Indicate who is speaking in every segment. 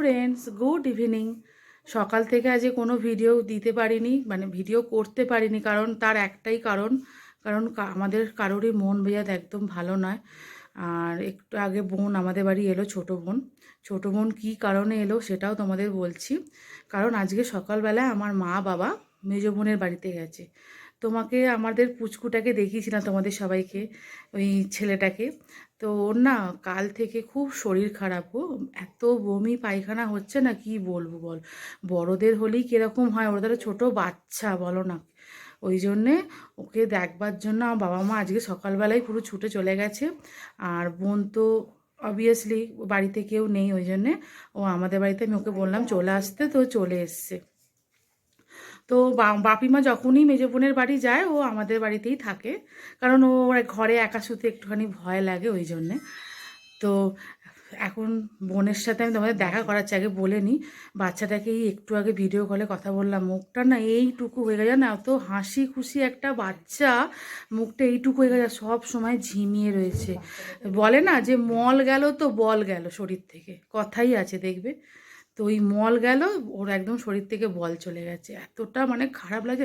Speaker 1: Friends good evening সকাল থেকে আজ কোনো ভিডিও দিতে পারিনি মানে ভিডিও করতে পারিনি, কারণ তার একটাই কারণ কারণ আমাদের কারোরই মন মেজাজ একদম ভালো নয়। আর একটু আগে বোন আমাদের বাড়ি এলো, ছোট বোন। ছোট বোন কী কারণে এলো সেটাও তোমাদের বলছি। কারণ আজকে সকালবেলা আমার মা বাবা মেজ বোনের বাড়িতে গেছে। তোমাকে আমাদের পুচকুটাকে দেখিয়েছিলাম তোমাদের সবাইকে, ওই ছেলেটাকে। তো ওর না কাল থেকে খুব শরীর খারাপ ও এত বমি, পায়খানা হচ্ছে না, কি বলব বল? বড়দের হলেই কীরকম হয়, ওরা তো ছোটো বাচ্চা, বলো না। ওই জন্যে ওকে দেখবার জন্য আমার বাবা মা আজকে সকালবেলায় পুরো ছুটে চলে গেছে। আর বোন তো অবভিয়াসলি বাড়িতে কেউ নেই, ওই জন্যে ও আমাদের বাড়িতে আমি ওকে বললাম চলে আসতে, তো চলে এসছে। তো বাপিমা যখনই মেজো বোনের বাড়ি যায়, ও আমাদের বাড়িতেই থাকে। কারণ ও ঘরে একা শুতে একটুখানি ভয় লাগে ওই জন্যে। তো এখন বোনের সাথে আমি তোমাদের দেখা করাচ্ছি, আগে বলে নিই। বাচ্চাটাকে এই একটু আগে ভিডিও কলে কথা বললাম। মুখটা না এইটুকু হয়ে গেছে না এত হাসি খুশি একটা বাচ্চা, মুখটা এইটুকু হয়ে গেছে, সব সময় ঝিমিয়ে রয়েছে। বলে না যে, মল গেল তো বল গেল শরীর থেকে। কথাই আছে, দেখবে? তো ওই মল গেল, ওর একদম শরীর থেকে বল চলে গেছে। এতটা মানে খারাপ লাগে,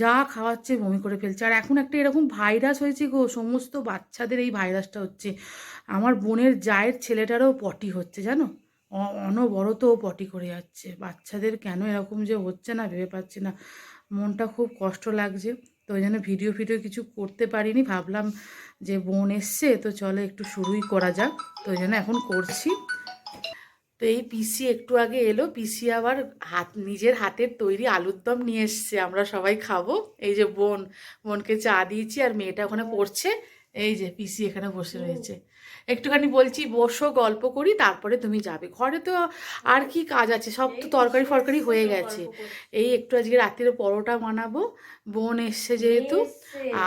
Speaker 1: যা খাওয়াচ্ছে বমি করে ফেলছে। আর এখন একটা এরকম ভাইরাস হয়েছে গো, সমস্ত বাচ্চাদের এই ভাইরাসটা হচ্ছে। আমার বোনের জায়ের ছেলেটারও পটি হচ্ছে, জানো? অনবরত পটি করে যাচ্ছে। বাচ্চাদের কেন এরকম যে হচ্ছে না, ভেবে পাচ্ছি না। মনটা খুব কষ্ট লাগছে। তো ওই জন্য ভিডিও ফিডিও কিছু করতে পারিনি। ভাবলাম যে বোন এসছে, তো চলো একটু শুরুই করা যাক। তো ওই জন্য এখন করছি। তো এই পিসি একটু আগে এলো পিসি আবার হাত নিজের হাতের তৈরি আলুর দম নিয়ে এসছে আমরা সবাই খাব। এই যে বোন বোনকে চা দিয়েছি আর মেয়েটা ওখানে পড়ছে। এই যে পিসি এখানে বসে রয়েছে। একটুখানি বলছি বসো গল্প করি তারপরে তুমি যাবে। ঘরে তো আর কি কাজ আছে? সব তো তরকারি ফরকারি হয়ে গেছে। এই একটু আজকে রাত্রিরে পরোটা বানাবো। বোন এসছে যেহেতু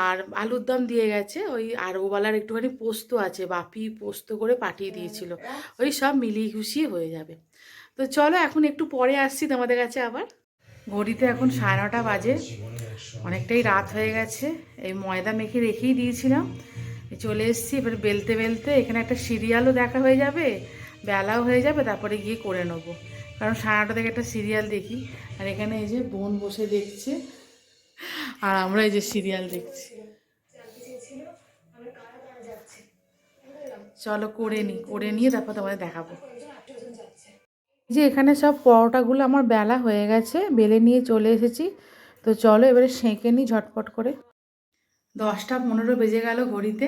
Speaker 1: আর আলুর দম দিয়ে গেছে। ওই আর ওবেলার একটুখানি পোস্ত আছে বাপি পোস্ত করে পাঠিয়ে দিয়েছিল। ওই সব মিলিয়ে গুছিয়ে হয়ে যাবে। তো চলো এখন একটু পরে আসছি তোমাদের কাছে আবার। ঘড়িতে এখন সাড়ে নটা বাজে। অনেকটাই রাত হয়ে গেছে। এই ময়দা মেখে রেখেই দিয়েছিলাম। চলে এসেছি, এবার বেলতে বেলতে এখানে একটা সিরিয়ালও দেখা হয়ে যাবে, বেলাও হয়ে যাবে, তারপরে গিয়ে করে নেব। কারণ সাড়ে থেকে একটা সিরিয়াল দেখি, আর এখানে এই যে বোন বসে দেখছে, আর আমরা এই যে সিরিয়াল দেখছি। চলো করে নিই করে নিয়ে তারপর তোমাদের দেখাবো। যে এখানে সব পরোটাগুলো আমার বেলা হয়ে গেছে, বেলে নিয়ে চলে এসেছি। তো চলো এবারে সেঁকে নিই ঝটপট করে। দশটা পনেরো বেজে গেল ঘড়িতে।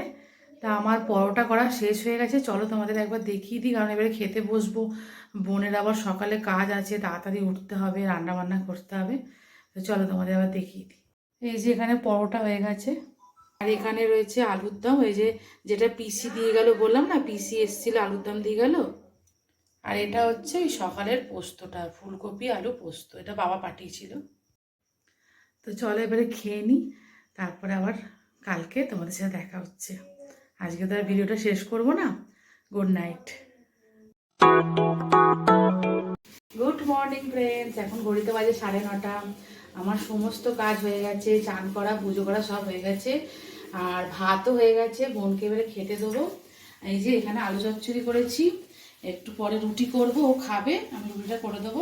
Speaker 1: তা আমার পরোটা করা শেষ হয়ে গেছে। চলো তোমাদের একবার দেখিয়ে দিই, কারণ এবারে খেতে বসবো। বোনের আবার সকালে কাজ আছে, তাড়াতাড়ি উঠতে হবে রান্না বান্না করতে হবে। তো চলো তোমাদের আবার দেখিয়ে দিই। এই যে এখানে পরোটা হয়ে গেছে। আর এখানে রয়েছে আলুর দম। এই যে যেটা পিসি দিয়ে গেল, বললাম না, পিসি এসেছিল, আলুর দম দিয়ে গেল। আর এটা হচ্ছে ওই সকালের পোস্তটা, ফুলকপি আলু পোস্ত, এটা বাবা পাঠিয়েছিল। তো চলো এবারে খেয়ে নিই, তারপরে আবার কালকে তোমাদের সাথে দেখা হচ্ছে। আজকে তো আর ভিডিওটা শেষ করব না। Good night good morning friends এখন ঘড়িতে বাজে সাড়ে নটা। আমার সমস্ত কাজ হয়ে গেছে, চান করা, পুজো করা সব হয়ে গেছে। আর ভাতও হয়ে গেছে, বোনকে এবারে খেতে দেবো। এই যে এখানে আলু চচ্চড়ি করেছি। একটু পরে রুটি করব, ও খাবে, আমি রুটিটা করে দেবো।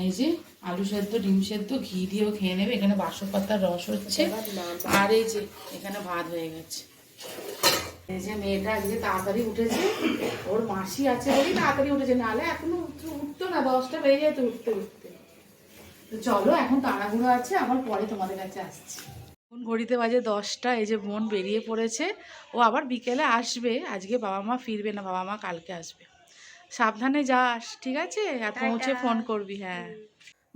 Speaker 1: এই যে আলু সেদ্ধ, ডিম সেদ্ধ, ঘি দিয়েও খেয়ে নেবে। এখানে বাসক পাতার রস হচ্ছে। আর এই যে এখানে ভাত হয়ে গেছে। এই যে মেয়েটা আজকে তাড়াতাড়ি উঠেছে। ওর মাসি আছে বলেই তাড়াতাড়ি উঠেছে। নাহলে এখনও উঠ- উঠতো না, দশটা বেজে যেত উঠতে উঠতে। তো চলো, এখন তাড়াহুড়ো আছে। আবার পরে তোমাদের কাছে আসছি। এখন ঘড়িতে বাজে দশটা। এই যে বোন বেরিয়ে পড়েছে। ও আবার বিকেলে আসবে। আজকে বাবা মা ফিরবে না। বাবা মা কালকে আসবে। সাবধানে যাস ঠিক আছে? আর পৌঁছে ফোন করবি হ্যাঁ।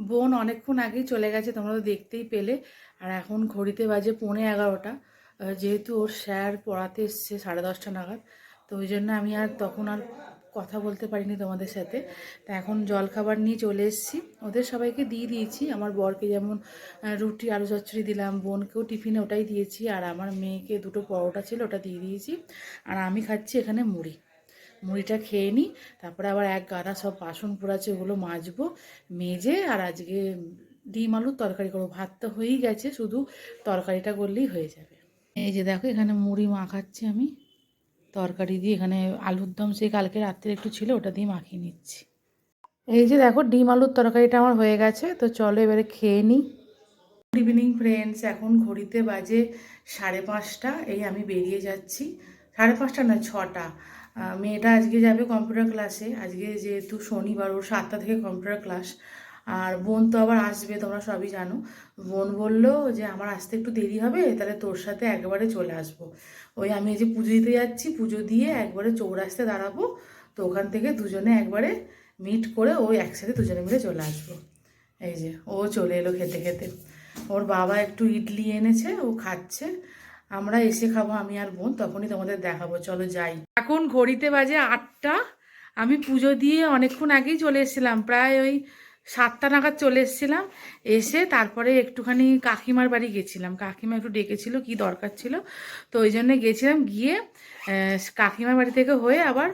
Speaker 1: বোন অনেকক্ষণ আগেই চলে গেছে তোমরা তো দেখতেই পেলে। আর এখন ঘড়িতে বাজে পৌনে এগারোটা। যেহেতু ওর স্যার পড়াতে এসছে সাড়ে দশটা নাগাদ তো ওই জন্য আমি আর তখন আর কথা বলতে পারিনি তোমাদের সাথে। তা এখন জলখাবার নিয়ে চলে এসেছি। ওদের সবাইকে দিয়ে দিয়েছি। আমার বরকে যেমন রুটি আলু চচ্চড়ি দিলাম বোনকেও টিফিনে ওটাই দিয়েছি। আর আমার মেয়েকে দুটো পরোটা ছিল ওটা দিয়ে দিয়েছি। আর আমি খাচ্ছি এখানে মুড়ি। মুড়িটা খেয়ে নিই তারপরে আবার এক গাদা সব বাসন পোড়াচ্ছে ওগুলো মাজবো, মেজে, আর আজকে ডিম আলুর তরকারি করব। ভাত তো হয়েই গেছে, শুধু তরকারিটা করলেই হয়ে যাবে। এই যে দেখো, এখানে মুড়ি মাখাচ্ছি আমি। তরকারি দিয়ে এখানে আলুর দম সেই কালকে রাত্রে একটু ছিল, ওটা দিয়ে মাখিয়ে নিচ্ছি। এই যে দেখো, ডিম আলুর তরকারিটা আমার হয়ে গেছে, তো চলো এবারে খেয়ে নিই গুড ইভিনিং ফ্রেন্ডস এখন ঘড়িতে বাজে সাড়ে পাঁচটা, এই আমি বেরিয়ে যাচ্ছি। সাড়ে পাঁচটা না, ছটা। মেয়েটা আজকে যাবে কম্পিউটার ক্লাসে আজকে যেহেতু শনিবার, ওর সাতটা থেকে কম্পিউটার ক্লাস আর বোন তো আবার আসবে, তোমরা সবই জানো। বোন বলল যে, আমার আসতে একটু দেরি হবে, তাহলে তোর সাথে একবারে চলে আসব। ওই আমি এই যে পুজো দিতে যাচ্ছি, পুজো দিয়ে একবারে চৌরাস্তে দাঁড়াবো। তো ওখান থেকে দুজনে একবারে মিট করে ওই একসাথে দুজনে মিলে চলে আসব। এই যে, ও চলে এলো খেতে খেতে। ওর বাবা একটু ইডলি এনেছে, ও খাচ্ছে। আমরা এসে খাব, আমি আর বোন, তখনই তোমাদের দেখাবো। চলো যাই। এখন ঘড়িতে বাজে আটটা। আমি পুজো দিয়ে অনেকক্ষণ আগেই চলে এসেছিলাম, প্রায় ওই সাতটা নাগাদ চলে এসেছিলাম। এসে তারপরে একটুখানি কাকিমার বাড়ি গেছিলাম। কাকিমা একটু ডেকেছিল, কি দরকার ছিল। তো ওই জন্য গেছিলাম, গিয়ে কাকিমার বাড়ি থেকে হয়ে আবার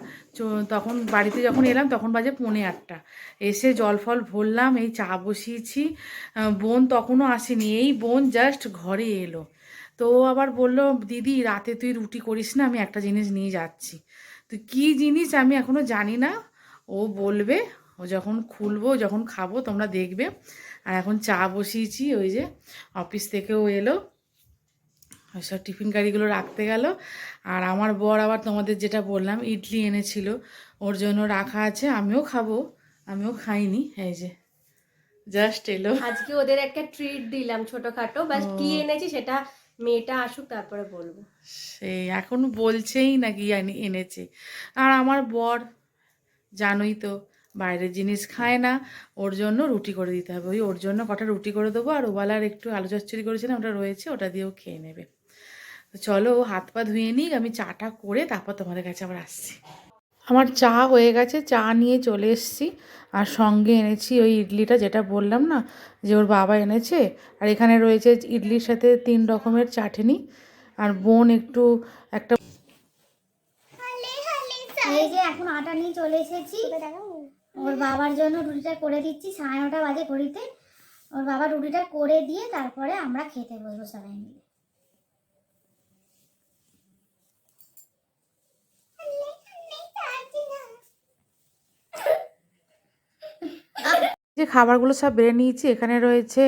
Speaker 1: তখন বাড়িতে যখন এলাম, তখন বাজে পৌনে আটটা। এসে জল ফল ভরলাম, এই চা বসিয়েছি। বোন তখনও আসেনি। এই বোন জাস্ট ঘরে এলো। তো আবার বলল দিদি রাতে তুই রুটি করিস না আমি একটা জিনিস নিয়ে যাচ্ছি। তো কী জিনিস আমি এখনও জানি না। ও বলবে ও যখন খুলবো যখন খাব তোমরা দেখবে। আর এখন চা বসিয়েছি ওই যে অফিস থেকেও এলো। সব টিফিন গাড়িগুলো রাখতে গেল। আর আমার বর আবার তোমাদের যেটা বললাম ইডলি এনেছিল। ওর জন্য রাখা আছে আমিও খাব। আমিও খাইনি এই যে। জাস্ট এলো।
Speaker 2: আজকে ওদের একটা ট্রিট দিলাম ছোটখাটো। বাস কি এনেছি সেটা মেয়েটা আসুক, তারপরে বলব।
Speaker 1: সেই এখন বলছেই নাকি এনে- এনেছে। আর আমার বর, জানোই তো, বাইরের জিনিস খায় না, ওর জন্য রুটি করে দিতে হবে। ওই ওর জন্য কটা রুটি করে দেবো, আর ওবেলার একটু আলু চচ্চড়ি করেছিলাম, ওটা রয়েছে, ওটা দিয়েও খেয়ে নেবে। তো চলো, হাত পা ধুয়ে নিক, আমি চাটা করে তারপর তোমাদের কাছে আবার আসছি। আমার চা হয়ে গেছে, চা নিয়ে চলে এসেছি। আর সঙ্গে এনেছি ওই ইডলিটা যেটা বললাম না যে ওর বাবা এনেছে। আর এখানে রয়েছে ইডলির সাথে তিন রকমের চাটনি। আর বোন একটু একটা
Speaker 3: এই যে এখন আটা নিয়ে চলে এসেছি। ওর বাবার জন্য রুটিটা করে দিচ্ছি সাড়ে নটা বাজে ঘড়িতে। ওর বাবা রুটিটা করে দিয়ে তারপরে আমরা খেতে বসবো সবাই মিলে।
Speaker 1: যে খাবারগুলো সব বেড়ে নিয়েছি। এখানে রয়েছে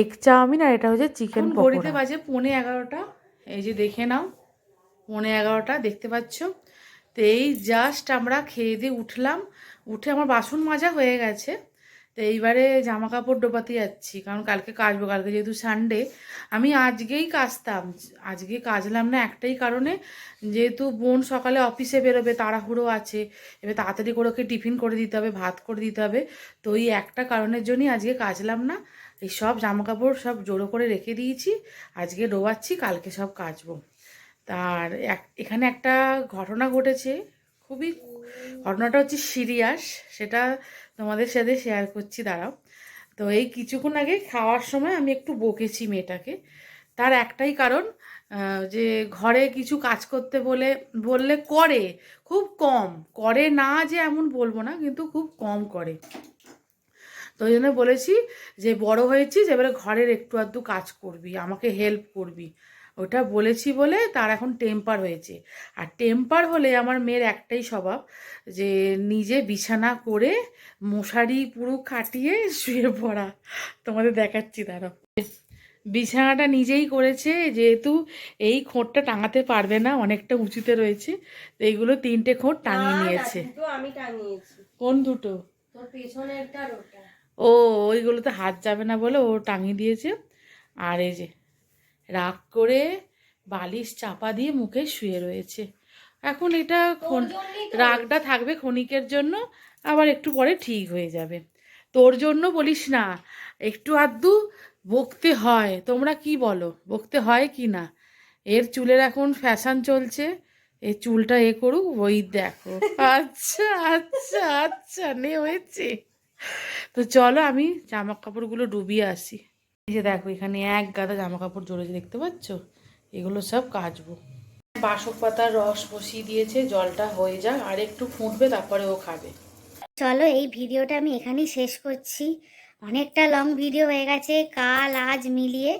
Speaker 1: এগ চাউমিন আর এটা হচ্ছে চিকেন ঘড়িতে বাজে পনে এগারোটা। এই যে দেখে নাও পনে এগারোটা দেখতে পাচ্ছ? তো এই জাস্ট আমরা খেয়ে দিয়ে উঠলাম। উঠে আমার বাসন মাজা হয়ে গেছে। তো এইবারে জামা কাপড় ডোবাতে যাচ্ছি, কারণ কালকে কাচবো, কালকে যেহেতু সানডে আমি আজকেই কাচতাম, আজকে কাচলাম না একটাই কারণে, যেহেতু বোন সকালে অফিসে বেরোবে, তাড়াহুড়ো আছে, এবার তাড়াতাড়ি করে ওকে টিফিন করে দিতে হবে, ভাত করে দিতে হবে, তো ওই একটা কারণের জন্যই আজকে কাচলাম না। এই সব জামা কাপড় সব জোড়ো করে রেখে দিয়েছি, আজকে ডোবাচ্ছি, কালকে সব কাচবো। তার এক- এখানে একটা ঘটনা ঘটেছে, খুবই, ঘটনাটা হচ্ছে সিরিয়াস, সেটা তোমাদের সাথে শেয়ার করছি, দাঁড়াও। তো এই কিছুক্ষণ আগে খাওয়ার সময় আমি একটু বকেছি মেয়েটাকে। তার একটাই কারণ যে ঘরে কিছু কাজ করতে বলে, বললে করে, খুব কম। করে না যে এমন বলব না, কিন্তু খুব কম করে। তো ওই জন্য বলেছি যে বড় হয়েছিস, এবারে ঘরের একটু আধটু কাজ করবি, আমাকে হেল্প করবি। ওটা বলেছি বলে তার এখন টেম্পার হয়েছে। আর টেম্পার হলে আমার মেয়ের একটাই স্বভাব যে নিজে বিছানা করে মশারি পুরো খাটিয়ে শুয়ে পড়া। তোমাদের দেখাচ্ছি দাঁড়াও। বিছানাটা নিজেই করেছে যেহেতু এই খোঁটটা টাঙাতে পারবে না অনেকটা উঁচুতে রয়েছে তো এইগুলো তিনটে খোঁট টাঙিয়ে নিয়েছে।
Speaker 2: আমি টাঙিয়েছি।
Speaker 1: কোন দুটো?
Speaker 2: তোর পেছনেরটা আর ওটা।
Speaker 1: ও ওইগুলোতে হাত যাবে না বলে ও টাঙিয়ে দিয়েছে। আর এই যে রাগ করে বালিশ চাপা দিয়ে মুখে শুয়ে রয়েছে। এখন এটা রাগটা থাকবে ক্ষণিকের জন্য আবার একটু পরে ঠিক হয়ে যাবে। তোর জন্য বলিস না একটু আধটু বকতে হয়। তোমরা কি বলো বকতে হয় কি না? এর চুলের এখন ফ্যাশন চলছে এই চুলটা এ করুক ওই দেখো। আচ্ছা আচ্ছা আচ্ছা নে হয়েছে। তো চলো আমি জামা কাপড়গুলো ডুবিয়ে আসি। যে দেখো, এখানে এক গাদা জামা কাপড় জড়েছে, দেখতে পাচ্ছ? এগুলো সব কাচবো। বাসক পাতার রস বসিয়ে দিয়েছে, জলটা হয়ে যাক, আর একটু ফুটবে, তারপরে ও খাবে।
Speaker 3: চলো, এই ভিডিওটা আমি এখানেই শেষ করছি। অনেকটা লং ভিডিও হয়ে গেছে, কাল, আজ মিলিয়ে।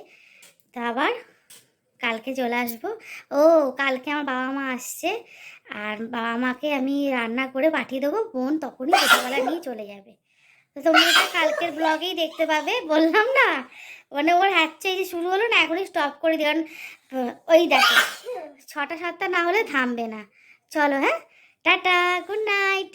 Speaker 3: তা আবার কালকে চলে আসব। ও, কালকে আমার বাবা মা আসছে, আর বাবা মাকে আমি রান্না করে পাঠিয়ে দেবো, বোন তখনই ছোটোবেলা নিয়ে চলে যাবে। তো তোমরা কালকের ব্লগেই দেখতে পাবে, বললাম না? মানে ওর হ্যাচ্ছে এই যে শুরু হলো না, এখনই স্টপ করে দিই। কারণ ওই দেখো, ছটা সাতটা না হলে থামবে না। চলো হ্যাঁ? Tata good night